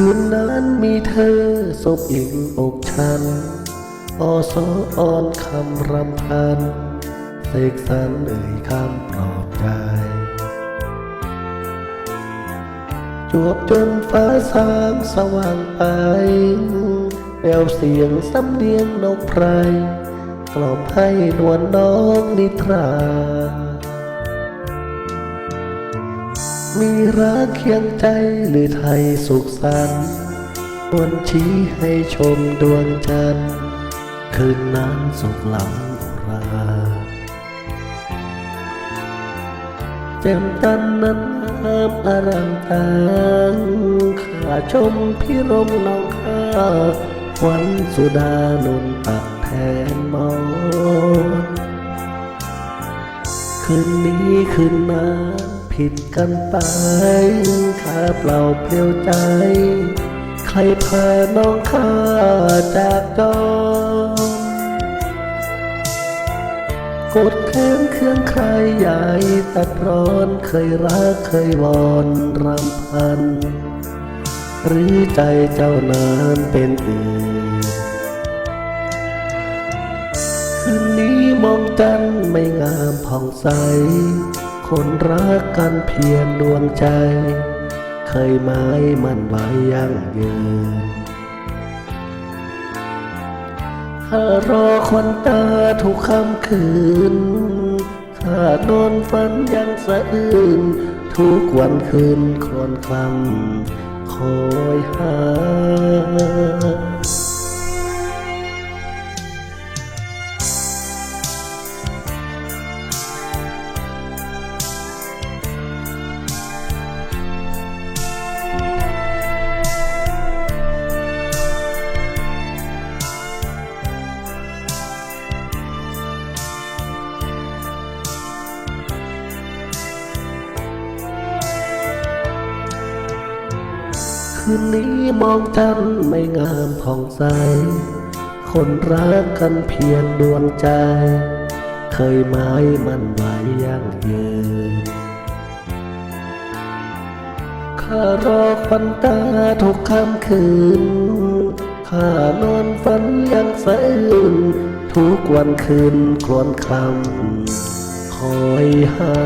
คืนนั้นมีเธอศพอิงอกฉันอสออ่อนคำรำพันเสกสรรเอ่ยคำปลอบใจจวบจนฟ้าสางสว่างไปแววเสียงสำเนียงนกไพรกล่อมให้นวลน้องนิทรา มีรักเคียงใจหรือไทยสุขสันต์วันชี้ให้ชมดวงจันทร์คืนนั้นสุขล้ำราแจ่มจันทร์นั้นงามอารามตางข้าชมพิรมน้องข้าขวัญสุดานนตักแทนมอนคืนนี้คืนหน้า ผิดกันไปข้าเปล่าเปลี่ยวใจ ใครพาน้องข้าจากจอมกดแค้นเครื่องใครใหญ่ตัดร้อนเคยรักเคยวอนรำพัน หรือใจเจ้านานเป็นอื่นคืนนี้มองจันไม่งามผ่องใส คนรักกันเพียงดวงใจ เคยหมายมันไว้ยั่งยืนข้ารอคนตาทุกค่ำคืนข้านอนฝันยังสะอื้นทุกวันคืนคลอนคลำคอยหา คืนนี้มองจันไม่งามผ่องใส คนรักกันเพียงดวงใจ เคยหมายมันไว้ยั่งยืนข้ารอควันตาทุกค่ำคืน ข้านอนฝันยังสะอื้นทุกวันคืนคลวนคำคอยหา